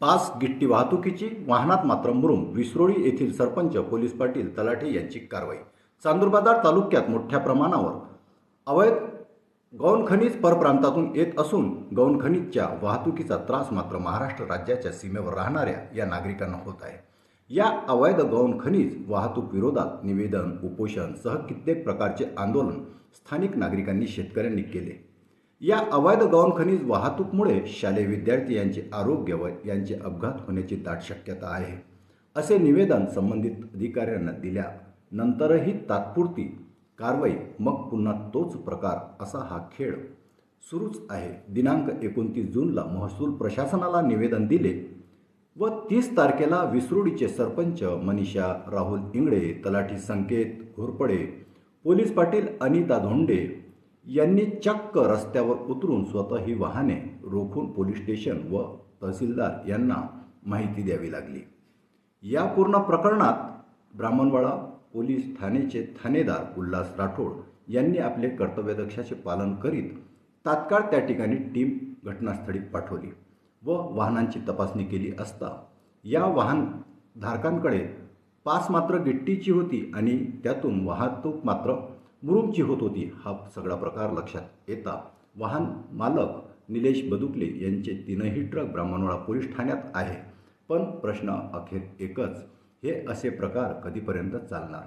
पाच गिट्टी वाहतुकीची वाहनात मात्र मुरुम विसरोळी येथील सरपंच पोलीस पाटील तलाठे यांची कारवाई. चांदूरबाजार तालुक्यात मोठ्या प्रमाणावर अवैध गौण खनिज परप्रांतातून येत असून गौण खनिजच्या वाहतुकीचा त्रास मात्र महाराष्ट्र राज्याच्या सीमेवर राहणाऱ्या या नागरिकांना होत आहे. या अवैध गौण खनिज वाहतूक विरोधात निवेदन उपोषण सह कित्येक प्रकारचे आंदोलन स्थानिक नागरिकांनी शेतकऱ्यांनी केले. या अवैध गौण खनिज वाहतूकमुळे शालेय विद्यार्थी यांचे आरोग्य व यांचे अपघात होण्याची दाट शक्यता आहे असे निवेदन संबंधित अधिकाऱ्यांना दिल्यानंतरही तात्पुरती कारवाई मग पुन्हा तोच प्रकार असा हा खेळ सुरूच आहे. दिनांक एकोणतीस जूनला महसूल प्रशासनाला निवेदन दिले व तीस तारखेला विसरुडीचे सरपंच मनीषा राहुल इंगळे तलाठी संकेत घोरपडे पोलीस पाटील अनिता धोंडे यांनी चक्क रस्त्यावर उतरून स्वतः ही वाहने रोखून पोलीस स्टेशन व तहसीलदार यांना माहिती द्यावी लागली. या पूर्ण प्रकरणात ब्राह्मणवाडा पोलीस ठाणेचे ठाणेदार उल्हास राठोड यांनी आपले कर्तव्यदक्षाचे पालन करीत तात्काळ त्या ठिकाणी टीम घटनास्थळी पाठवली व वाहनांची तपासणी केली असता या वाहन धारकांकडे पास मात्र गिट्टीची होती आणि त्यातून वाहतूक मात्र मुरुमची होत होती. हा सगळा प्रकार लक्षात येता वाहन मालक निलेश बदुकले यांचे तीनही ट्रक ब्राह्मणवाडा पोलीस ठाण्यात आहे. पण प्रश्न अखेर एकच हे असे प्रकार कधीपर्यंत चालणार?